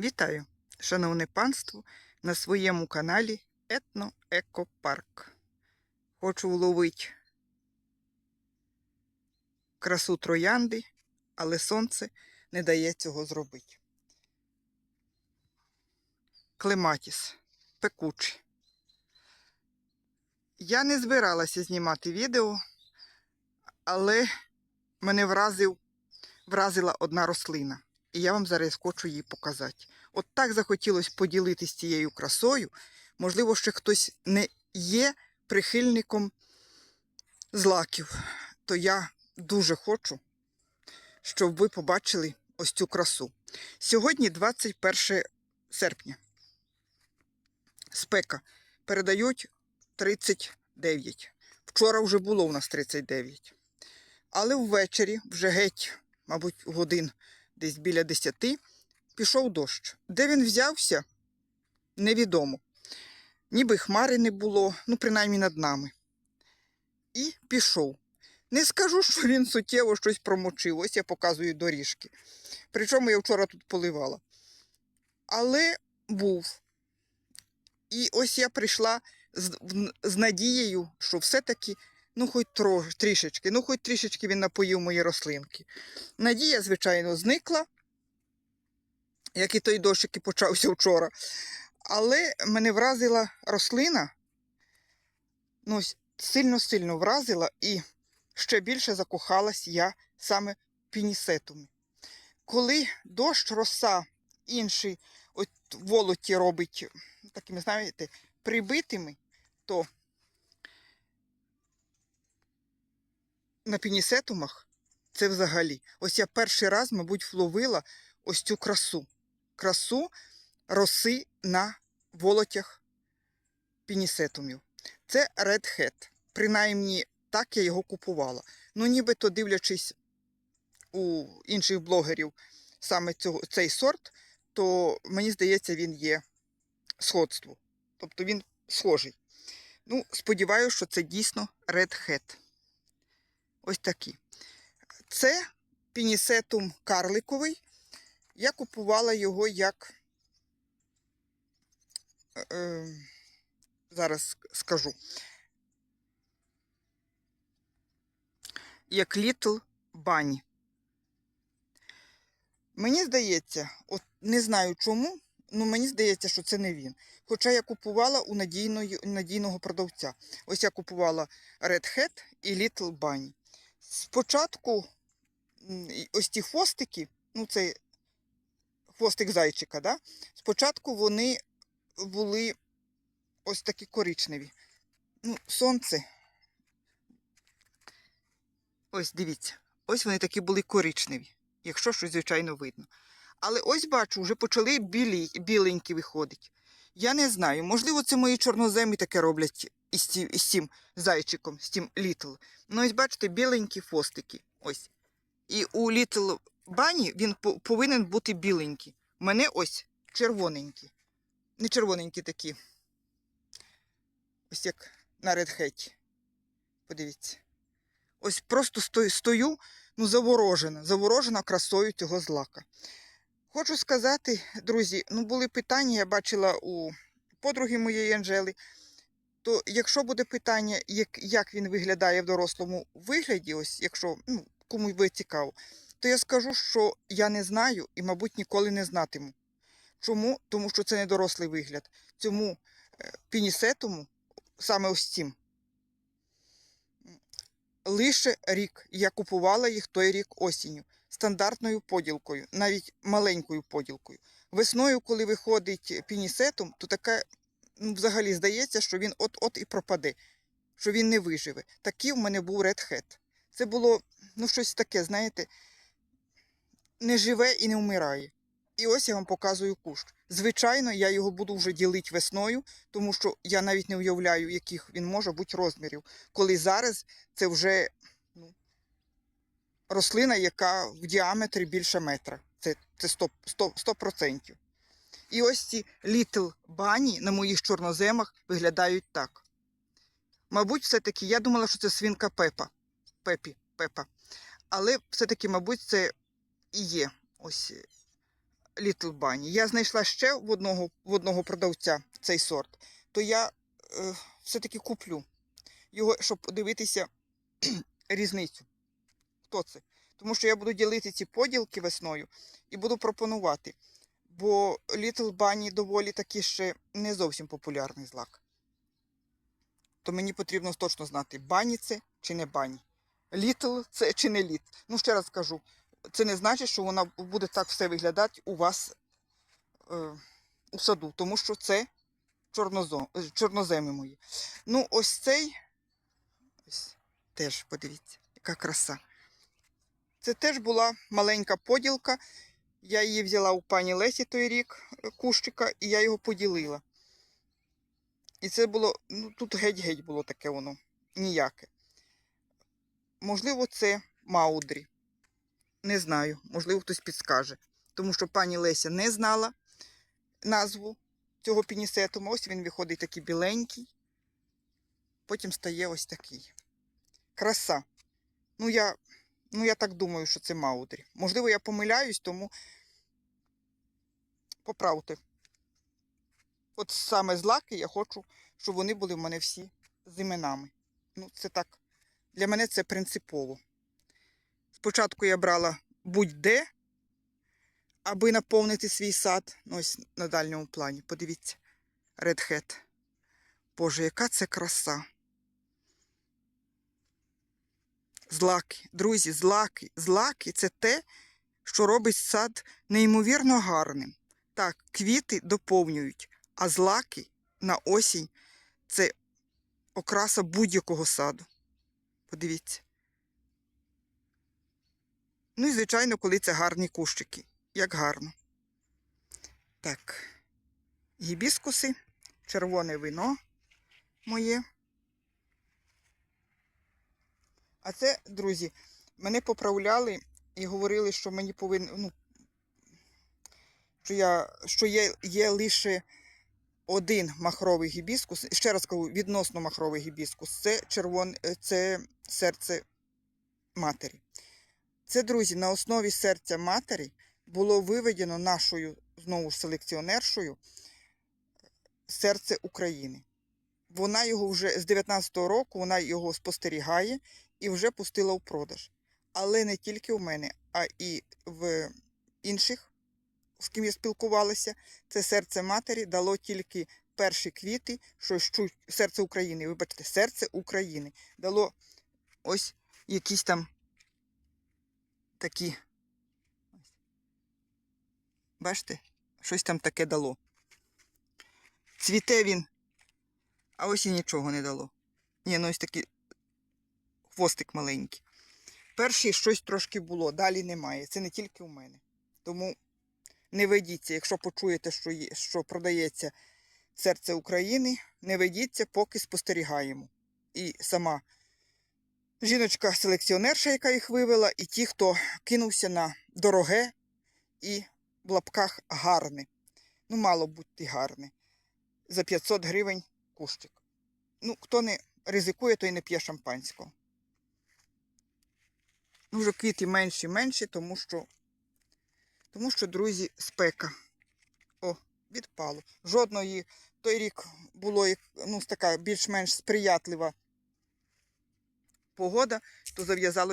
Вітаю, шановне панство, на своєму каналі Етно-Екопарк. Хочу вловити красу троянди, але сонце не дає цього зробити. Клематіс, пекучий. Я не збиралася знімати відео, але мене вразив, вразила одна рослина. І я вам зараз хочу її показати. От так захотілося поділитися цією красою. Можливо, ще хтось не є прихильником злаків, то я дуже хочу, щоб ви побачили ось цю красу. Сьогодні 21 серпня. Спека. Передають 39. Вчора вже було у нас 39. Але ввечері, вже геть, мабуть, годин десь біля 10, пішов дощ. Де він взявся, невідомо. Ніби хмари не було, ну, принаймні над нами. І пішов. Не скажу, що він суттєво щось промочив. Ось я показую доріжки. Причому я вчора тут поливала. Але був. І ось я прийшла з, з надією, що все-таки, ну, хоч трош, трішечки, ну, хоч трішечки він напоїв мої рослинки. Надія, звичайно, зникла, як і той дощ, який почався вчора. Але мене вразила рослина, ну, сильно-сильно вразила, і ще більше закохалась я саме пінісетумі. Коли дощ, роса, інший от волоті робить такими, знаєте, прибитими, то на пінісетумах це взагалі. Ось я перший раз, мабуть, вловила ось цю красу. Красу роси на волотях пінісетумів. Це Red Hat. Принаймні, так я його купувала. Ну, нібито дивлячись у інших блогерів саме цього, цей сорт, то мені здається, він є сходство. Тобто він схожий. Ну, сподіваюся, що це дійсно Red Hat. Ось такі. Це пінісетум карликовий. Я купувала його як. е, е, зараз скажу. Як Little Bunny. Мені здається, от не знаю чому, ну мені здається, що це не він. Хоча я купувала у надійної, надійного продавця. Ось я купувала Red Hat і Little Bunny. Спочатку ось ті хвостики, ну це хвостик зайчика, да? спочатку вони були ось такі коричневі. Ну, сонце. Ось дивіться, ось вони такі були коричневі, якщо щось, звичайно, видно. Але ось бачу, вже почали білі, біленькі виходить. Я не знаю, можливо, це мої чорноземі таке роблять із, цим зайчиком, з цим Літл. Ну, ось бачите, біленькі фостики. Ось. І у Літл бані він повинен бути біленький. У мене ось червоненькі. Не червоненькі такі. Ось як на редхеті. Подивіться. Ось просто стою, ну, заворожена, заворожена красою цього злака. Хочу сказати, друзі, ну були питання, я бачила у подруги моєї Анжели. То якщо буде питання, як, як він виглядає в дорослому вигляді, ось якщо ну, комусь буде цікаво, то я скажу, що я не знаю і, мабуть, ніколи не знатиму. Чому? Тому що це не дорослий вигляд. Цьому е, пінісетому, саме ось цим, лише рік. Я купувала їх той рік осінню, стандартною поділкою, навіть маленькою поділкою. Весною, коли виходить пінісетум, то таке ну, взагалі здається, що він от-от і пропаде, що він не виживе. Такий в мене був Hat. Це було ну, щось таке, знаєте, не живе і не вмирає. І ось я вам показую кущ. Звичайно, я його буду вже ділити весною, тому що я навіть не уявляю, яких він може бути розмірів. Коли зараз це вже ну, рослина, яка в діаметрі більше метра. Це, це 100%, 100, 100%. І ось ці Little Bunny на моїх чорноземах виглядають так. Мабуть, все-таки я думала, що це свинка Пепа. Пепі, Пепа. Але все-таки, мабуть, це і є ось Little Bunny. Я знайшла ще в одного, в одного продавця цей сорт, то я е, все-таки куплю його, щоб подивитися різницю. Хто це? Тому що я буду ділити ці поділки весною і буду пропонувати. Бо Little Bunny доволі таки ще не зовсім популярний злак. То мені потрібно точно знати, бані це чи не бані. Little це чи не літ. Ну, ще раз кажу, це не значить, що вона буде так все виглядати у вас е, у саду, тому що це чорнозо, е, чорноземи мої. Ну, ось цей ось теж подивіться, яка краса. Це теж була маленька поділка. Я її взяла у пані Лесі той рік е, кущика, і я його поділила. І це було, ну тут геть-геть було таке воно, ніяке. Можливо, це Маудрі. Не знаю, можливо, хтось підскаже. Тому що пані Леся не знала назву цього пінісетуму. Ось він виходить такий біленький. Потім стає ось такий. Краса. Ну, я, ну, я так думаю, що це Маудрі. Можливо, я помиляюсь, тому поправте. От саме злаки я хочу, щоб вони були в мене всі з іменами. Ну, це так. Для мене це принципово. Спочатку я брала будь-де, аби наповнити свій сад. Ну, ось на дальньому плані. Подивіться. Hat. Боже, яка це краса. Злаки, друзі, злаки, злаки це те, що робить сад неймовірно гарним. Так, квіти доповнюють, а злаки на осінь це окраса будь-якого саду. Подивіться. Ну і, звичайно, коли це гарні кущики. Як гарно. Так, гібіскуси, червоне вино моє. А це, друзі, мене поправляли і говорили, що мені повинно, ну, що, я, що є, є лише один махровий гібіскус. Ще раз кажу, відносно махровий гібіскус. Це червон, е, це серце матері. Це, друзі, на основі серця матері було виведено нашою знову ж селекціонершою серце України. Вона його вже з 19-го року вона його спостерігає і вже пустила в продаж. Але не тільки у мене, а і в інших, з ким я спілкувалася. Це серце матері дало тільки перші квіти, що щуть серце України. Вибачте, серце України дало ось якісь там такі. Бачите, щось там таке дало. Цвіте він, а ось і нічого не дало. Ні, ну ось такий хвостик маленький. Перший щось трошки було, далі немає. Це не тільки у мене. Тому не ведіться, якщо почуєте, що, є, що продається серце України, не ведіться, поки спостерігаємо. І сама жіночка-селекціонерша, яка їх вивела, і ті, хто кинувся на дороге і в лапках гарне. Ну, мало бути гарне. За 500 гривень кущик. Ну, хто не ризикує, той не п'є шампанського. Ну, вже квіти менші менші, тому що, тому що, друзі, спека. О, відпало. Жодної той рік було ну, така більш-менш сприятлива погода, то зав'язалося.